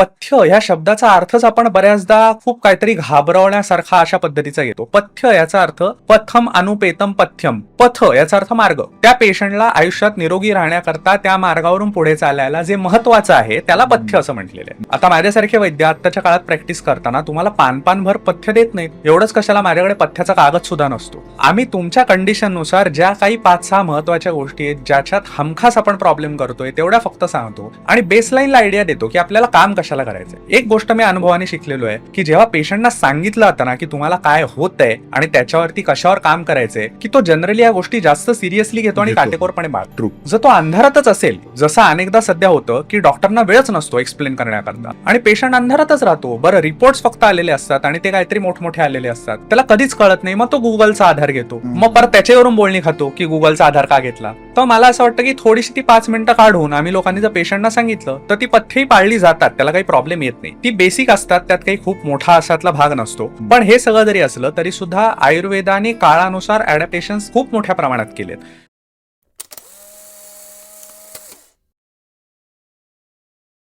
पथ्य ह्या शब्दाचा अर्थच आपण बऱ्याचदा खूप काहीतरी घाबरवण्यासारखा अशा पद्धतीचा येतो. पथ्य याचा अर्थ पथम अनुपेतम पथ्यम. पथ याचा अर्थ मार्ग. त्या पेशंटला आयुष्यात निरोगी राहण्याकरता त्या मार्गावरून पुढे चालायला जे महत्वाचं आहे त्याला पथ्य असं म्हटलेलं आहे. आता माझ्यासारखे वैद्य आत्ताच्या काळात प्रॅक्टिस करताना तुम्हाला पानपानभर पथ्य देत नाहीत. एवढंच कशाला माझ्याकडे पथ्याचा कागद सुद्धा नसतो. आम्ही तुमच्या कंडिशननुसार ज्या काही पाच सहा महत्त्वाच्या गोष्टी आहेत ज्याच्यात हमखास आपण प्रॉब्लेम करतोय तेवढ्या फक्त सांगतो आणि बेसलाईनला आयडिया देतो की आपल्याला काम कशाला करायचंय? एक गोष्ट मी अनुभवाने शिकलेलो आहे की जेव्हा पेशंटना सांगितलं जातं ना की तुम्हाला काय होत आहे आणि त्याच्यावरती कशावर काम करायचंय की तो जनरली या गोष्टी जास्त सिरियसली घेतो आणि. काटेकोरपणे ट्रू जर तो अंधारातच असेल जसं अनेकदा सध्या होतं की डॉक्टरना वेळच नसतो एक्सप्लेन करण्याकरता. आणि पेशंट अंधारातच राहतो बरं रिपोर्ट्स फक्त आलेले असतात आणि ते काहीतरी मोठमोठे आलेले असतात. त्याला कधीच कळत नाही मग तो गुगलचा आधार घेतो. मग परत त्याच्यावरून बोलणी खातो की गुगलचा आधार का घेतला? तर मला असं वाटतं की थोडीशी ती पाच मिनिटं काढून आम्ही लोकांनी जर पेशंटना सांगितलं तर ती पथ्यही पाळली जातात. त्याला काही प्रॉब्लेम येत नाही. ती बेसिक असतात त्यात काही खूप मोठा असातला भाग नसतो. पण हे सगळं जरी असलं तरी सुद्धा आयुर्वेदाने काळानुसार अडॅप्टेशन खूप मोठ्या प्रमाणात केलेत.